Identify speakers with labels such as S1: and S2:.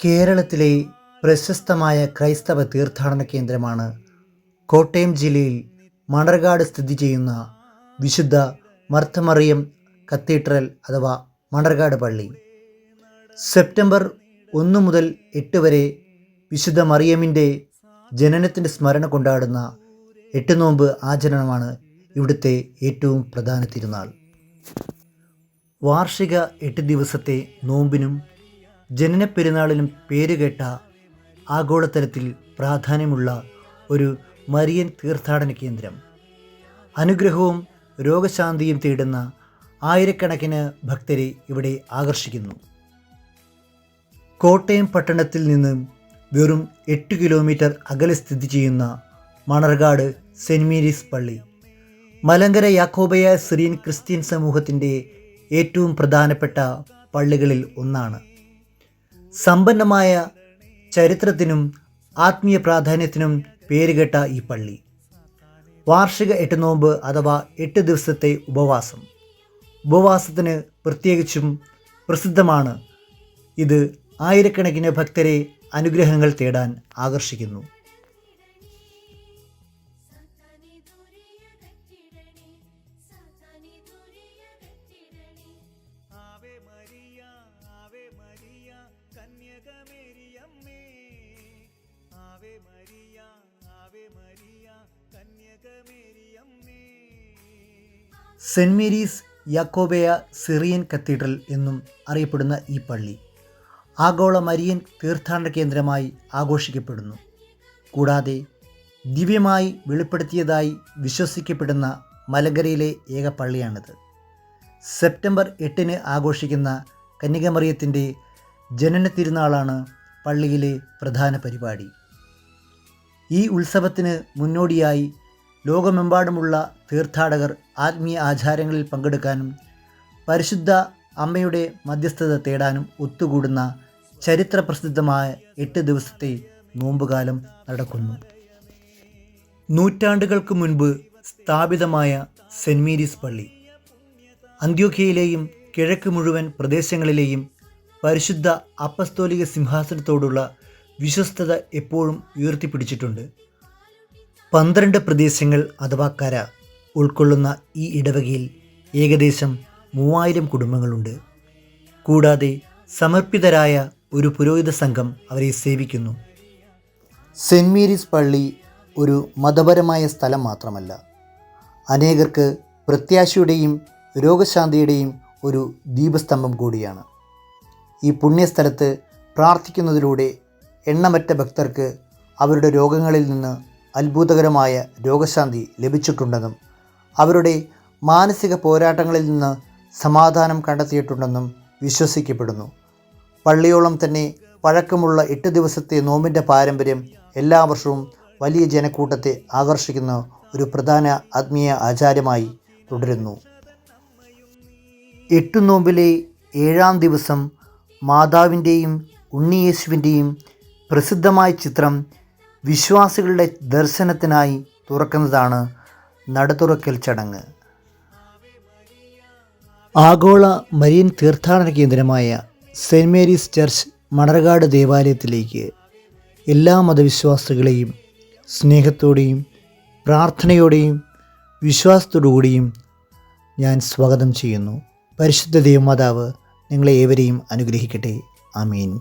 S1: കേരളത്തിലെ പ്രശസ്തമായ ക്രൈസ്തവ തീർത്ഥാടന കേന്ദ്രമാണ് കോട്ടയം ജില്ലയിൽ മണർകാട് സ്ഥിതി ചെയ്യുന്ന വിശുദ്ധ മർത്തമറിയം കത്തീഡ്രൽ അഥവാ മണർകാട് പള്ളി. സെപ്റ്റംബർ ഒന്ന് മുതൽ എട്ട് വരെ വിശുദ്ധ മറിയമിന്റെ ജനനത്തിന്റെ സ്മരണ കൊണ്ടാടുന്ന എട്ട് നോമ്പ് ആചരണമാണ് ഇവിടുത്തെ ഏറ്റവും പ്രധാന തിരുനാൾ. വാർഷിക എട്ട് ദിവസത്തെ നോമ്പിനും ജനനപ്പെരുന്നാളിനും പേരുകേട്ട ആഗോളതലത്തിൽ പ്രാധാന്യമുള്ള ഒരു മരിയൻ തീർത്ഥാടന കേന്ദ്രം. അനുഗ്രഹവും രോഗശാന്തിയും തേടുന്ന ആയിരക്കണക്കിന് ഭക്തരെ ഇവിടെ ആകർഷിക്കുന്നു. കോട്ടയം പട്ടണത്തിൽ നിന്ന് വെറും എട്ട് കിലോമീറ്റർ അകലെ സ്ഥിതി ചെയ്യുന്ന മണർകാട് സെന്റ് മേരീസ് പള്ളി മലങ്കര യാക്കോബയ സിറിയൻ ക്രിസ്ത്യൻ സമൂഹത്തിന്റെ ഏറ്റവും പ്രധാനപ്പെട്ട പള്ളികളിൽ ഒന്നാണ്. സമ്പന്നമായ ചരിത്രത്തിനും ആത്മീയ പ്രാധാന്യത്തിനും പേരുകേട്ട ഈ പള്ളി. വാർഷിക എട്ട് നോമ്പ് അഥവാ എട്ട് ദിവസത്തെ ഉപവാസം. ഉപവാസത്തിന് പ്രത്യേകിച്ചും പ്രസിദ്ധമാണ്. ഇത് ആയിരക്കണക്കിന് ഭക്തരെ അനുഗ്രഹങ്ങൾ തേടാൻ ആകർഷിക്കുന്നു.
S2: ആവേ മരിയ ആവേ Maria കന്യകമേരിയമ്മേ
S1: saint Mary's Yakobaya Syrian cathedral എന്നും അറിയപ്പെടുന്ന ഈ പള്ളി ആഗോള മരിയൻ തീർത്ഥാടന കേന്ദ്രമായി ആഘോഷിക്കപ്പെടുന്നു. കൂടാതെ ദിവ്യമായി വെളിപ്പെടുത്തിയതായി വിശ്വസിക്കപ്പെടുന്ന മലങ്കരയിലെ ഏക പള്ളിയാണിത്. സെപ്റ്റംബർ എട്ടിന് ആഘോഷിക്കുന്ന കന്യകമറിയത്തിന്റെ ജനന തിരുനാളാണ് പള്ളിയിലെ പ്രധാന പരിപാടി. ഈ ഉത്സവത്തിന് മുന്നോടിയായി ലോകമെമ്പാടുമുള്ള തീർത്ഥാടകർ ആത്മീയ ആചാരങ്ങളിൽ പങ്കെടുക്കാനും പരിശുദ്ധ അമ്മയുടെ മധ്യസ്ഥത തേടാനും ഒത്തുകൂടുന്ന ചരിത്രപ്രസിദ്ധമായ എട്ട് ദിവസത്തെ നോമ്പുകാലം നടക്കുന്നു. നൂറ്റാണ്ടുകൾക്ക് മുൻപ് സ്ഥാപിതമായ സെന്റ് മേരീസ് പള്ളി. അന്ത്യോഖ്യയിലെയും കിഴക്ക് മുഴുവൻ പ്രദേശങ്ങളിലെയും പരിശുദ്ധ അപ്പസ്തോലിക സിംഹാസനത്തോടുള്ള വിശ്വസ്തത എപ്പോഴും ഉയർത്തിപ്പിടിച്ചിട്ടുണ്ട്. പന്ത്രണ്ട് പ്രദേശങ്ങൾ അഥവാ കര ഉൾക്കൊള്ളുന്ന ഈ ഇടവകയിൽ ഏകദേശം മൂവായിരം കുടുംബങ്ങളുണ്ട്. കൂടാതെ സമർപ്പിതരായ ഒരു പുരോഹിത സംഘം അവരെ സേവിക്കുന്നു. സെന്റ് മേരീസ് പള്ളി ഒരു മതപരമായ സ്ഥലം മാത്രമല്ല. അനേകർക്ക് പ്രത്യാശയുടെയും രോഗശാന്തിയുടെയും ഒരു ദീപസ്തംഭം കൂടിയാണ്. ഈ പുണ്യസ്ഥലത്ത് പ്രാർത്ഥിക്കുന്നതിലൂടെ എണ്ണമറ്റ ഭക്തർക്ക് അവരുടെ രോഗങ്ങളിൽ നിന്ന് അത്ഭുതകരമായ രോഗശാന്തി ലഭിച്ചിട്ടുണ്ടെന്നും അവരുടെ മാനസിക പോരാട്ടങ്ങളിൽ നിന്ന് സമാധാനം കണ്ടെത്തിയിട്ടുണ്ടെന്നും വിശ്വസിക്കപ്പെടുന്നു. പള്ളിയോളം തന്നെ പഴക്കമുള്ള എട്ട് ദിവസത്തെ നോമ്പിന്റെ പാരമ്പര്യം എല്ലാ വർഷവും വലിയ ജനക്കൂട്ടത്തെ ആകർഷിക്കുന്ന ഒരു പ്രധാന ആത്മീയ ആചാരമായി തുടരുന്നു. എട്ടു നോമ്പിലെ ഏഴാം ദിവസം മാതാവിന്റെയും ഉണ്ണിയേശുവിന്റെയും പ്രസിദ്ധമായ ചിത്രം വിശ്വാസികളുടെ ദർശനത്തിനായി തുറക്കുന്നതാണ് നടുതുറക്കൽ ചടങ്ങ്. ആഗോള മരിയൻ തീർത്ഥാടന കേന്ദ്രമായ സെന്റ് മേരീസ് ചർച്ച് മണർകാട് ദേവാലയത്തിലേക്ക് എല്ലാ മതവിശ്വാസികളെയും സ്നേഹത്തോടെയും പ്രാർത്ഥനയോടെയും വിശ്വാസത്തോടുകൂടിയും ഞാൻ സ്വാഗതം ചെയ്യുന്നു. പരിശുദ്ധ ദേവമാതാവ് നിങ്ങളെ ഏവരെയും അനുഗ്രഹിക്കട്ടെ. ആമീൻ.